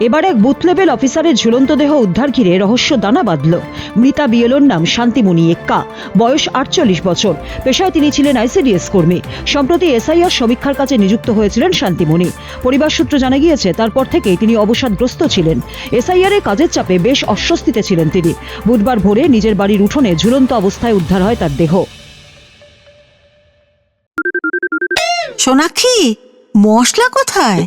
এবার এক booth level অফিসারের ঝুলন্ত দেহ উদ্ধার ঘিরে রহস্য দানা বাঁধল। মৃতা বিয়েলোর নাম শান্তিমণি এক্কা। বয়স আটচল্লিশ বছর। পেশায় তিনি ছিলেন আইসিডিএস কর্মী। সম্প্রতি এসআইআর সমীক্ষার কাছে নিযুক্ত হয়েছিলেন শান্তিমণি। পরিবার সূত্র জানা গিয়েছে, তারপর থেকেই তিনি অবসাদগ্রস্ত ছিলেন। এসআইআর এর কাজের চাপে বেশ অস্বস্তিতে ছিলেন তিনি। বুধবার ভোরে নিজের বাড়ির উঠোনে ঝুলন্ত অবস্থায় উদ্ধার হয় তার দেহ। সোনাক্ষী, মশলা কোথায়?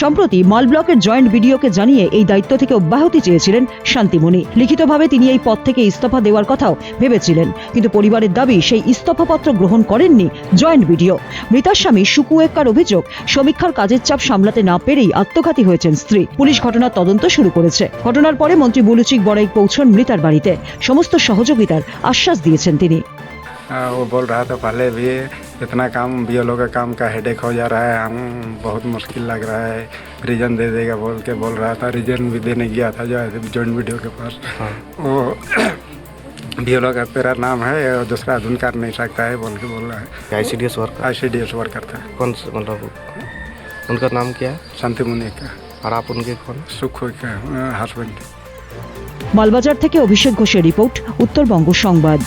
সম্প্রতি মাল ব্লকের জয়েন্ট বিডিওকে জানিয়ে এই দায়িত্ব থেকে অব্যাহতি চেয়েছিলেন শান্তিমণি লিখিতভাবে তিনি এই পদ থেকে ইস্তফা দেওয়ার কথাও ভেবেছিলেন কিন্তু পরিবারের দাবি সেই ইস্তফাপত্র গ্রহণ করেননি জয়েন্ট বিডিও মৃতার স্বামী সুকু এক্কার অভিযোগ সমীক্ষার কাজের চাপ সামলাতে না পেরেই আত্মঘাতী হয়েছেন স্ত্রী পুলিশ ঘটনার তদন্ত শুরু করেছে ঘটনার পরে মন্ত্রী বুলুচিক বড়াই পৌঁছন মৃতার বাড়িতে সমস্ত সহযোগিতার আশ্বাস দিয়েছেন তিনি हाँ, वो बोल रहा था पहले भी इतना काम बी का काम का हेडेक हो जा रहा है हम बहुत मुश्किल लग रहा है रीजन दे देगा बोल के बोल रहा था रीजन भी देने गया था जो है जॉइंट वीडियो के पास वो बी का तेरा नाम है और दूसरा अधून कर नहीं सकता है बोल के बोल रहा है I C D S work I C D S worker था कौन से मतलब उनका नाम क्या है शांति मुनि का और आप उनके कौन सुख का हस्बैंड মালবাজার থেকে অভিষেক ঘোষের রিপোর্ট উত্তরবঙ্গ সংবাদ